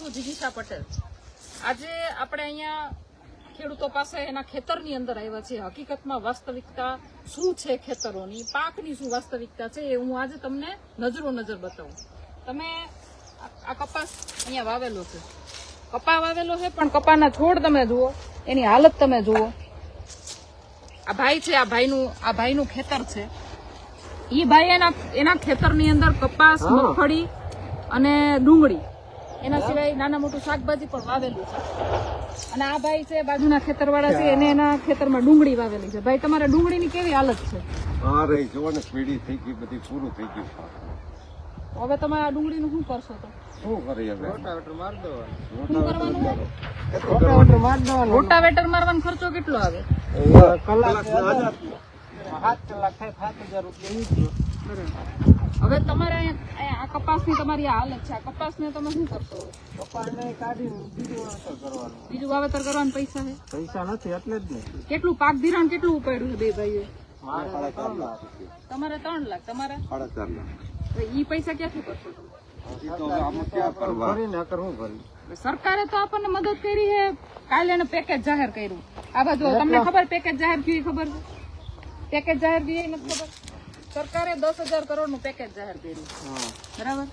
છું જિગીષા પટેલ. આજે આપણે અહીંયા ખેડૂતો પાસે એના ખેતરની અંદર આવ્યા છે હકીકતમાં વાસ્તવિકતા શું છે ખેતરોની? પાકની શું વાસ્તવિકતા છે એ હું આજે તમને નજરો નજર બતાવું. તમે આ- આ કપાસ અહીંયા વાવેલો છે. કપા વાવેલો છે પણ કપાના છોડ તમે જુઓ એની હાલત તમે જુઓ. આ ભાઈ છે આ ભાઈનું આ ભાઈનું ખેતર છે. એ ભાઈ એના એના ખેતરની અંદર કપાસ મગફળી અને ડુંગળી એના સિવાય નાના મોટું શાકભાજી પણ વાવેલું છે. અને આ ભાઈ છે બાજુના ખેતરવાળા છે એને એના ખેતરમાં ડુંગળી વાવેલી છે. ભાઈ તમારા ડુંગળીની કેવી હાલત છે? હા રહી જો ને પીડી થઈ ગઈ બધી પૂરું થઈ ગયું હવે તમે આ ડુંગળીનું શું કરશો તો? શું કરીએ હવે? શું કરવાનું રોટાવેટર મારવાનો ખર્ચો કેટલો આવે? હવે તમારે અહીંયા આ કપાસની તમારી આ હાલત છે. આ કપાસને તમે શું કરશો? બીજું વાવેતર કરવાના. પૈસા છે? પૈસા નથી એટલે જ ને કેટલું? પાક ધિરાણ કેટલું ઉપાડ્યું બે ભાઈઓ તમારે ત્રણ લાખ તમારે? સાડા ચાર લાખ. ઈ પૈસા ક્યાંથી કરશો તમે? હું સરકારે તો આપણને મદદ કરી છે. કાલે એને પેકેજ જાહેર કર્યું. આ બાજુ તમને ખબર પેકેજ જાહેર થયું ખબર છે? પેકેજ જાહેર થયું નથી ખબર? સરકારે દસ હજાર કરોડનું પેકેજ જાહેર કર્યું બરાબર?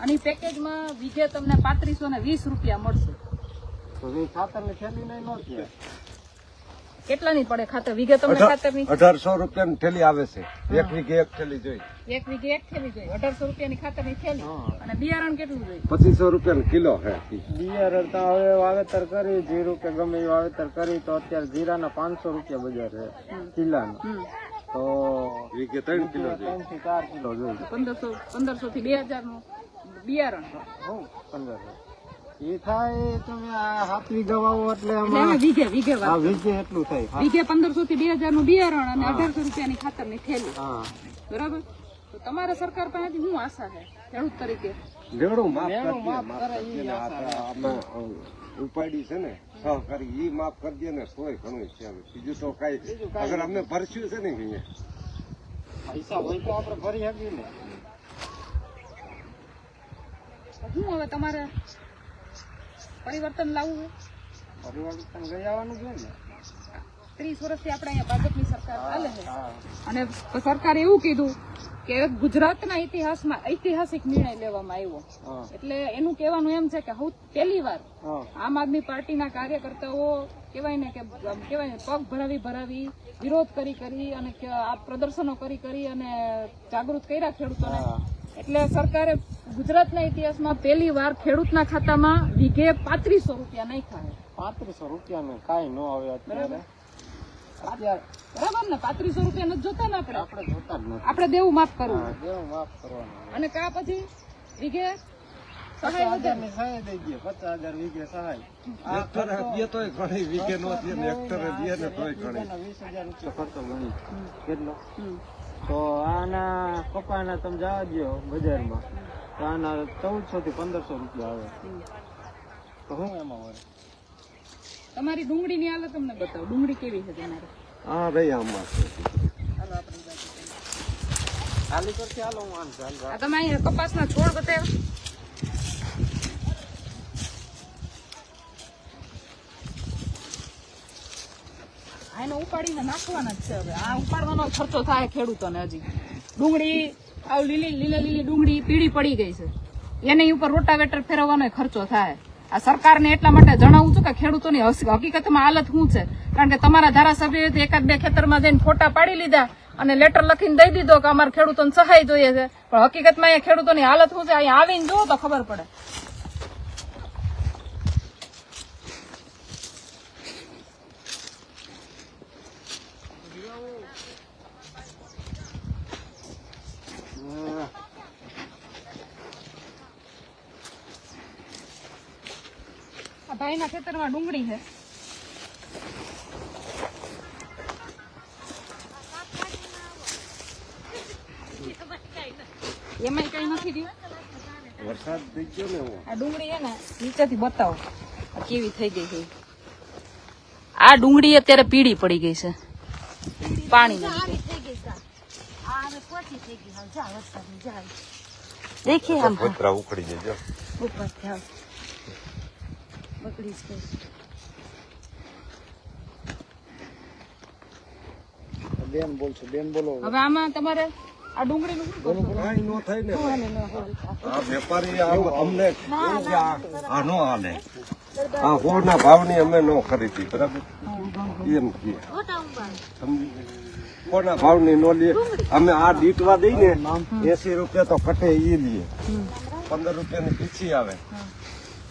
અને ઈ પેકેજમાં વીઘે તમને પાંત્રીસો ને વીસ રૂપિયા મળશે. ની નો કેટલાની પડે ખાતર? વીઘે તમને ખાતરની? અઢારસો રૂપિયાની થેલી આવે છે. એક વીઘે એક થેલી જોઈ એક વીઘે એક થેલી જોઈ અઢારસો રૂપિયાની ખાતરની થેલી. અને બિયારણ કેટલું જોઈએ? પચીસો નું કિલો હે. બિયારણ તો હવે વાવેતર કરી જીરું કે ગમે એ વાવેતર કરી તો અત્યારે જીરાના પાંચસો રૂપિયા બજાર છે કિલ્લાનો હમ. તો વીઘે ત્રણ કિલો જોઈએ ત્રણથી ચાર કિલો જોઈએ. પંદરસો પંદરસો થી બે હજારનું બિયારણ હું? પંદરસો. એ થાય તમે આ હાથ વીઘા વાવો એટલે વીઘે વીઘે વાત. આ વીઘે એટલું થાય. વીઘે પંદરસો થી બે હજારનું બિયારણ અને અઢારસો રૂપિયાની ખાતરની થેલી. હા. બરાબર? તો તમારે સરકાર પાસેથી શું આશા છે? ખેડૂત તરીકે. લેવડું માફ લેવડું કરજે, માફ માફ કરે ઉપાડી છે ને સહકારી ઈ માફ કરી દે ને સોય ઘણું છે હવે. બીજું તો કઈ અગર અમે ભરસ્યું છે ને અહીંયા. પૈસા હોય તો આપણે ભરી શકીએ ને. શું હવે તમારે પરિવર્તન લાવવું છે? પરિવર્તન લઈ આવવાનું છે ને. ત્રીસ વર્ષથી આપણે અહીંયા ભાજપની સરકાર ચાલે છે. અને સરકારે એવું કીધું કે ગુજરાતના ઇતિહાસમાં ઐતિહાસિક નિર્ણય લેવામાં આવ્યો. એટલે એનું કહેવાનું એમ છે કે હું પહેલી વાર આમ આદમી પાર્ટીના કાર્યકર્તાઓ કહેવાય ને કે કહેવાય ને પગ ભરાવી ભરાવી વિરોધ કરી કરી અને આ પ્રદર્શનો કરી કરી અને જાગૃત કર્યા ખેડૂતોને. એટલે સરકારે ગુજરાતના ઇતિહાસમાં પહેલી વાર ખેડૂતના ખાતામાં વીઘે પાંત્રીસો રૂપિયા નહીં ખાય પાંત્રીસો રૂપિયા કાંઈ ન આવે અત્યારે. બરાબર ને? પાંત્રીસો રૂપિયા નથી જોતા ને આપણે? આપણે જોતા જ આપણે દેવું માફ કરવું. હા, દેવું માફ કરવાનું. અને કા પછી? વીઘે. તો આના કપાના તમે જવા દો બજારમાં. તો આના ચૌદસો થી પંદરસો રૂપિયા આવે. તો શું એમાં વળે? તમારી ડુંગળીની હાલત તમને બતાવો. ડુંગળી કેવી છે તમારે? હા રહી આમાં ખાલી કરતી હાલો હું આમ ચાલ આ તમે અહીંયા કપાસના છોડ બતાવ્યા? આ એને ઉપાડીને નાખવાના જ છે હવે. આ ઉપાડવાનો ખર્ચો થાય ખેડૂતોને હજી. ડુંગળી આવ લીલી લીલી લીલી ડુંગળી પીળી પડી ગઈ છે. એની ઉપર રોટાવેટર ફેરવવાનો ખર્ચો થાય. આ સરકારને એટલા માટે જણાવું છું કે ખેડૂતોની હકીકતમાં હાલત શું છે? કારણ કે તમારા ધારાસભ્ય એકાદ બે ખેતરમાં જઈને ફોટા પાડી લીધા અને લેટર લખીને દઈ દીધો કે અમારે ખેડૂતોને સહાય જોઈએ છે. પણ હકીકતમાં અહીંયા ખેડૂતોની હાલત શું છે? અહીંયા આવીને જુઓ તો ખબર પડે આ ભાઈના ખેતરમાં ડુંગળી છે. એમાંય કઈ નથી રહ્યું. વરસાદ થઈ ગયો ને આ ડુંગળી હે ને નીચેથી બતાવો. કેવી થઈ ગઈ છે. આ ડુંગળી અત્યારે પીળી પડી ગઈ છે. પાણી દેખીએ ઉખડી જજો. ઉપર પકડી જ ગઈ બેન બોલছো બેન બોલો હવે આમાં તમારે આ ડુંગળીનું શું કરશો? કાંઈ નો થાય ને. આ વેપારી આમ અમને આ આ નો હાલે. આ હોના ભાવની અમે નો ખરીદી બરાબર? એમ કે. કોના ભાવની નો લે. અમે આ દીટવા દઈ ને એસી રૂપિયા તો કટે એ લઈએ પંદર રૂપિયાની પીછી આવે.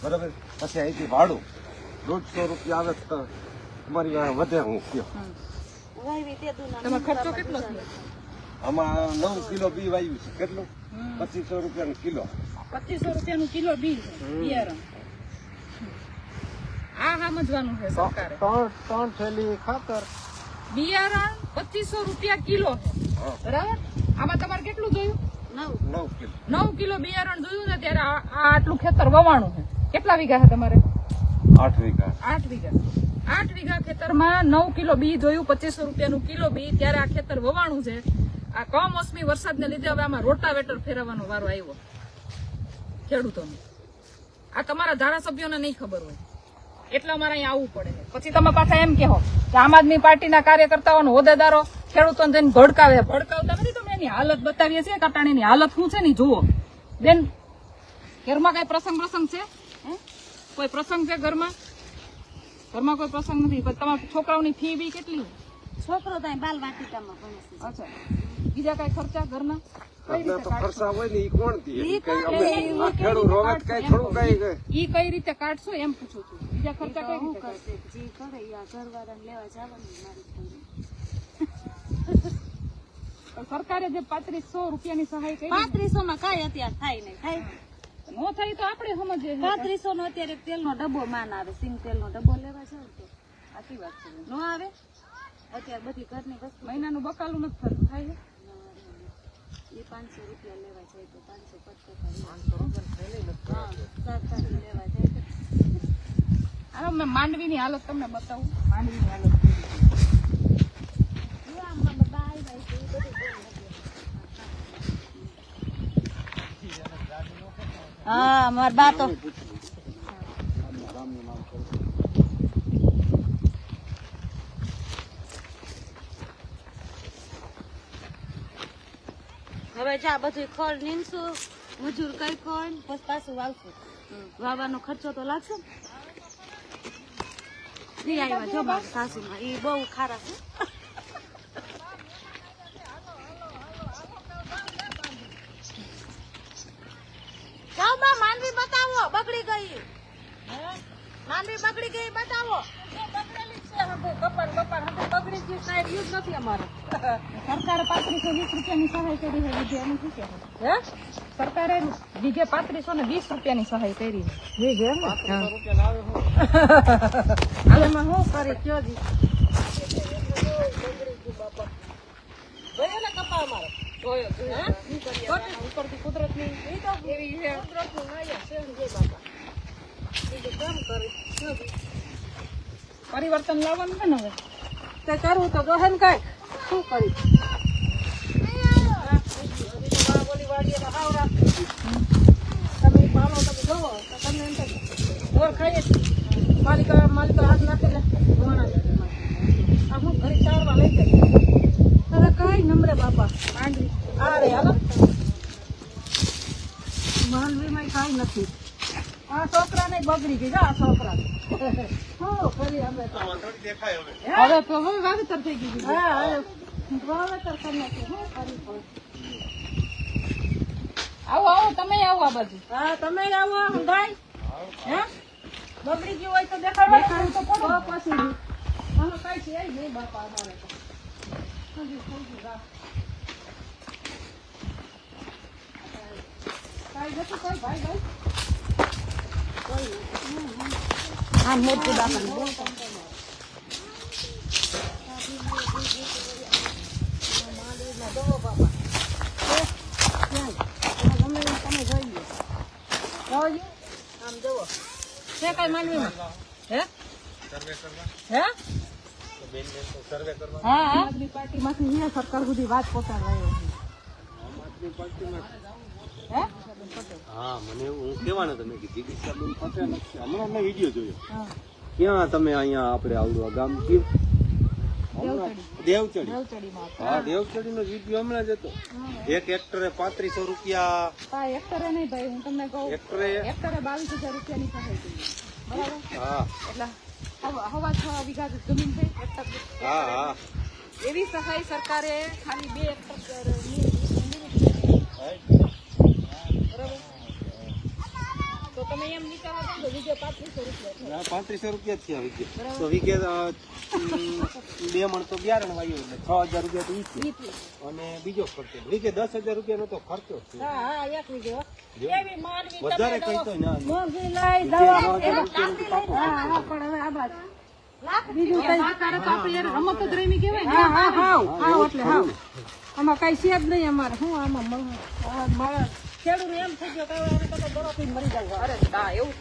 બરાબર? પછી અહીંથી ભાડું દોઢસો રૂપિયા આવે તો તમારી વાંહે વધે હું કયો. આમાં નવ કિલો બી વાયું છે. કેટલું? પચીસો રૂપિયાનું કિલો. પચીસો રૂપિયાનું કિલો બી બિયારણ. આ સમજવાનું છે સરકારે. ત્રણ ત્રણ થેલી ખાતર. બિયારણ પચીસો રૂપિયા કિલો બરાબર? આમાં તમારે કેટલું જોયું? નવ કિલો. નવ કિલો બિયારણ જોયું ને ત્યારે આ આટલું ખેતર વવાણું છે. કેટલા વીઘા છે તમારે? આઠ વીઘા. આઠ વીઘા. આઠ વીઘા ખેતરમાં નવ કિલો બી જોયું પચીસો રૂપિયાનું કિલો બી. ત્યારે આ ખેતર વવાણું છે. આ કમોસમી વરસાદને લીધે હવે આમાં રોટાવેટર ફેરવવાનો વારો આવ્યો. ખેડૂતોને. આ તમારા ધારાસભ્યોને નહીં ખબર હોય. એટલે અમારે અહીંયા આવવું પડે. પછી તમે પાછા એમ કહો કે આમ આદમી પાર્ટીના કાર્યકર્તાઓ અને હોદ્દેદારો ખેડૂતોને જઈને ભડકાવે ભડકાવતા નથી. તમે એની હાલત બતાવીએ છીએ. કટાણીની હાલત શું છે ને જુઓ. બેન ઘરમાં કઈ પ્રસંગ પ્રસંગ છે? કોઈ પ્રસંગ છે ઘરમાં? ઘરમાં કોઈ પ્રસંગ નથી પણ તમારા છોકરાઓની ફી બી કેટલી? છોકરો તો બાલ વાટિકામાં ભણે છે. અચ્છા. બીજા કઈ ખર્ચા ઘરના? રીતે તો કાઢશો? ખર્ચા હોય ને ઈ કોણ દે? ઈ કઈ અમે ઈ આ કઈ ખેડૂત રીતે કાઢશો? એમ પૂછું છું. ઈ કઈ રીતે કાઢશો એમ પૂછું છું. બીજા ખર્ચા કઈ શું કરશે? જે કરે ઘરવાળાને લેવા જવાનું મારી સરકારે જે પાંત્રીસો રૂપિયાની સહાય કરી પાંત્રીસો માં કઈ અત્યારે થાય નહીં થાય? નો થાય તો આપણે સમજીએ. પાંત્રીસો નો અત્યારે તેલનો ડબ્બો માન આવે સિંગ તેલનો ડબ્બો લેવા છે તો. સાચી વાત છે. નો આવે? અત્યારે બધી ઘરની વસ્તુ. મહિનાનું બકાલું નથી થતું થાય છે? એ પાંચસો રૂપિયા લેવા જાય તો પાંચસો પચસો લેવા જાય હાલો મેં માંડવીની હાલત તમને બતાવું. માંડવીની હાલત કેવી છે. જો આમ આમ બાય બાય છે, એ બધું બહુ લાગે. હા મારા બા હવે જા બધું ખડ નીંદશું, મજૂર કઈ કોણ, પછી પાછું વાવશું. વાવવાનો ખર્ચો તો લાગશે ને? જો સાસુમાં. એ બહુ ખારા છે જાઓ બા માંડવી બતાવો બગડી ગઈ માંડવી બગડી ગઈ બતાવો. સરકારે પાંત્રીસો વીસ રૂપિયાની સહાય કરી છે વિજય એનું શું કહેવું? સરકારે બીજે પાંત્રીસો ને વીસ રૂપિયાની સહાય કરી છે. એમાં શું કરે કયો જી? ને કપા અમારો એવી છે. કુદરતનું નાયા છે ને જે બાપા બીજું કેમ કરી કયો જી? પરિવર્તન લાવવાનું છે ને હવે? તે કરવું તો ગહન કઈ શું કરી? તમે પાલો તમે જોવો તો તમને એમ થાય ખાઈએ. માલિક માલિક હાથ નાખે ને. મારે. આ હું ઘરે ચારવા લઈ જઈ તારે કઈ નમરે બાપા. માંડવી. આ રે હાલો. માંડવીમાં કાંઈ નથી. બગડી ગઈ. જા આ છોકરા હવે. તો હવે વાવેતર થઈ ગયું વાવેતર કરી નાખ્યું? આવો આવો તમે આવો આ બાજુ. હા તમે આવો ભાઈ હે. બગડી ગયું હોય તો દેખાડવા તો પડે. પછી આમાં કાંઈ છે નહીં બાપા અમારે તો. થઈ ગયું, રાખ. કાંઈ નથી કોઈ ભાઈ ભાઈ. હા મોટી બાપા સરકાર સુધી વાત પહોંચાડવા આવ્યો છે. હે મને હું કહેવાનો તમે કે જિગીશાબેન પટેલ. હમણાં મેં વીડિયો જોયો. ક્યાં તમે અહીંયા આપણે આવડું આ ગામ કયું દેવચડી. હા દેવચડી. નો વીડિયો હમણાં જ હતો. એક એક્ટરે પાંત્રીસો રૂપિયા એક્ટરે નહીં ભાઈ હું તમને કહું. એક્ટરે એક્ટરે બાવીસ હજાર સહાય બરાબર? હા. એટલે હવા હવા છ વીઘા જમીન છે. હા હા. એવી સહાય સરકારે ખાલી બે એક્ટર બરાબર તો તમે એમ પાંત્રીસો રૂપિયા પાંત્રીસો રૂપિયા જ થયા વીઘે તો વીઘે બે મણ તો બિયારણ વાયું એટલે છ હજાર રૂપિયા તો ઈ થયા. અને બીજો ખર્ચો વીઘે દસ હજાર રૂપિયાનો તો ખર્ચો છે. હા હા એક વીઘે હો. એવી માંડવી વધારે કઈ તો ના મોંઘી લઈ દવા હા હા પણ હવે આ બાજુ. બીજું કઈ રમત જ રમી હા હા હાવ હાવ એટલે હાવ આમાં કઈ છે જ નહીં અમારે. શું આમાં મળે? ખેડૂત એમ થઈ ગયો કે હવે આને તો મરી જાય અરે ના એવું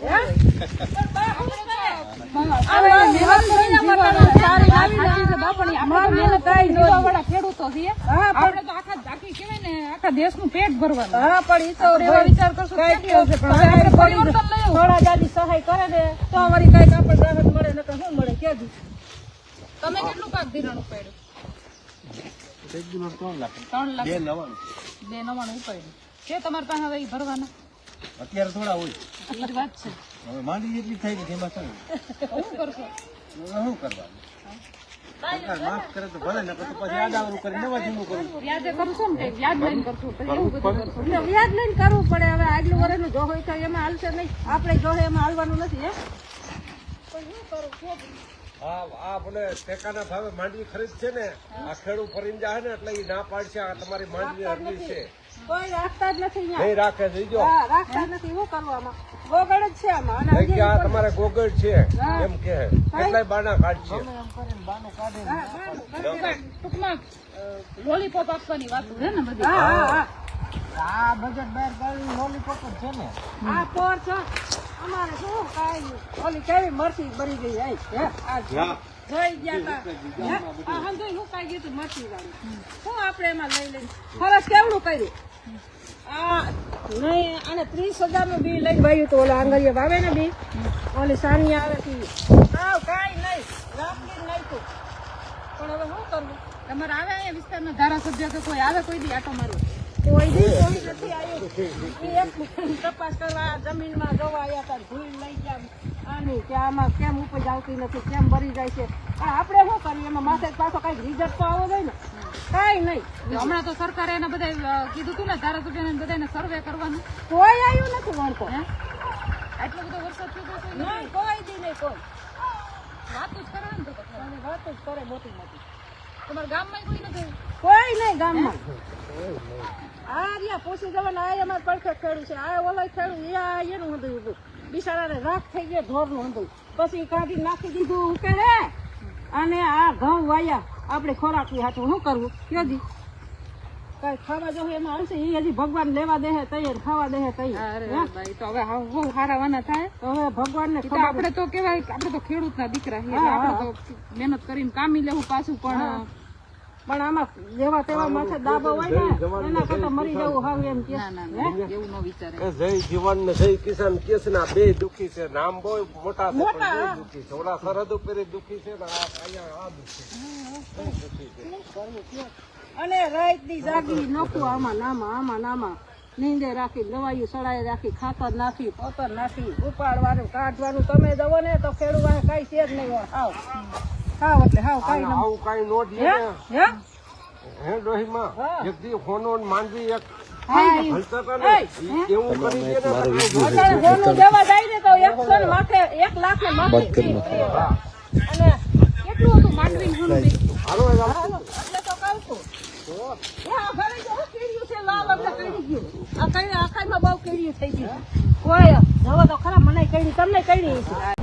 ને સહાય કરે ને તો અમારી કંઈક આપણે રાહત મળે નકર શું મળે? કેજી. તમે કેટલું પાક ધિરાણ ઉપાડ્યું? ત્રણ લાખ. ત્રણ લાખ. બે નવાણું. બે નવાણું ઉપાડ્યું. છે તમારી પાસે હવે ભરવાના? અત્યારે થોડા હોય. એ જ વાત છે. હવે માંડી એટલી થઈ ગઈ એમાં શું? શું કરશો? શું કરવાનું? માફ કરે તો ભલે નકર તો પછી આડાવરું કરી નવા જૂનું કરવું વ્યાજે કરશો ને વ્યાજ લઈને કરશો તો એવું બધું કરશો. એટલે વ્યાજ લઈને કરવું પડે હવે આગલું વર્ષનું જો હોય તો એમાં હાલશે નહીં. આપણે જો એમાં હાલવાનું નથી હે? આ આ બોલે ટેકાના ભાવે માંડવી ખરીદ છે ને આ ખેડૂત ફરીને જાય ને એટલે એ ના પાડશે આ તમારી માંડવી અરજી છે. કોઈ રાખતા જ નથી અહીંયા. નહીં રાખે જોઈજો હા રાખતા નથી શું કરવામાં આમાં? ગોગળ જ છે આમાં અને કે આ તમારે ગોગળ છે એમ કે કેટલાય બાના કાઢશે ટૂંકમાં લોલીપોપ આપવાની વાત છે ને બધી. હા હા હા. આ બજેટ બહાર કાઢી લોલીપોપ જ છે ને. આ પોર છે. અમારે શું કાઈ ઓલી કેવી મરચી ભરી ગઈ આઈ હે આ હા ગયા તા. હે? આ હું કાંઈ ગયું તું મરચી વાળી. શું આપણે એમાં લઈ લઈ. ખરસ કેવડું કર્યું? આ નહીં આને ત્રીસ હજાર બી લઈ ભાઈ તો ઓલા આંગળીએ વાવે ને બી. ઓલી સાનિયા આવે આવ કાંઈ નહીં રાખડી નાખ્યું. પણ હવે શું કરવું તમારે આવે અહીંયા વિસ્તારના ધારાસભ્ય કે કોઈ? આવે કોઈ દી આટો મારવા? કોઈ દી કોઈ નથી આવ્યું. તપાસ કરવા જમીનમાં જોવા આવ્યા હતા ભૂલ લઈ ગયા. આની કે આમાં કેમ ઉપજ આવતી નથી કેમ ભરી જાય છે. આ આપણે શું કરીએ? એમાં માથે પાછો કંઈક રિઝલ્ટ તો આવો જોઈએ ને. કાંઈ નહીં. હમણાં તો સરકારે એને બધા કીધું હતું ને ધારાસભ્યને બધાને સર્વે કરવાનું. કોઈ આવ્યું નથી વણતો આટલો બધો વરસાદ થયો કોઈ દી નહીં કોઈ. વાતું જ કરે ને વાત જ કરે મોટી મોટી. તમારા ગામમાં કોઈ નથી? કોઈ નહીં ગામમાં. આ રહ્યા પોસી જવાના આ અમારે પડખે ખેડું છે આ ઓલો ખેડું એ આ એનું હતું બિચારાને રાખ થઈ ગયો ઢોરનું હતું પછી કાઢી નાખી દીધું ઉકેલે અને આ ઘઉં વાયા. આપણે ખોરાકી હાથું શું કરવું? કયો દી કઈ ખાવા જવું એમાં આવશે એ હજી ભગવાન લેવા દે તૈયાર ખાવા દે તૈયાર. તો હવે બહુ હારા વાના થાય? તો હવે ભગવાન ને આપણે તો કેવાય આપણે તો ખેડૂતના દીકરા છીએ હા, એટલે આપણે તો મહેનત કરીને કામી લેવું પાછું પણ પણ આમાં જેવા તેવા માથે દાબો હોય ને એના કરતા મરી જવું હાવ એમ કે. ના ના ના એવું ન વિચારે. જય જીવન ને જય કિસાન કેસ ના બે દુખી છે. નામ બહુ મોટા છે પણ દુખી છે. ઓલા સરહદ ઉપર દુખી છે ને આ અહીંયા આ દુખી છે. અને રાતની જાગી નખું આમાં નામાં આમાં નામાં. નીંદે રાખી દવાઈઓ સડાઈ રાખી ખાતર નાખી પોતર નાખી ઉપાડવાનું કાઢવાનું. તમે દવો ને તો ખેડૂત કઈ છે જ નહીં હોય. હાવ એટલે હાવ કઈ ન આવું કાંઈ નો હે દીએ હે? હે? ડોહીમાં? માં એક દી ખોનો માંડવી એક. કઈ આખામાં બહુ કેરીયું થઈ ગયું કોઈ જવા તો ખરા મને કઈ તમને કઈ છે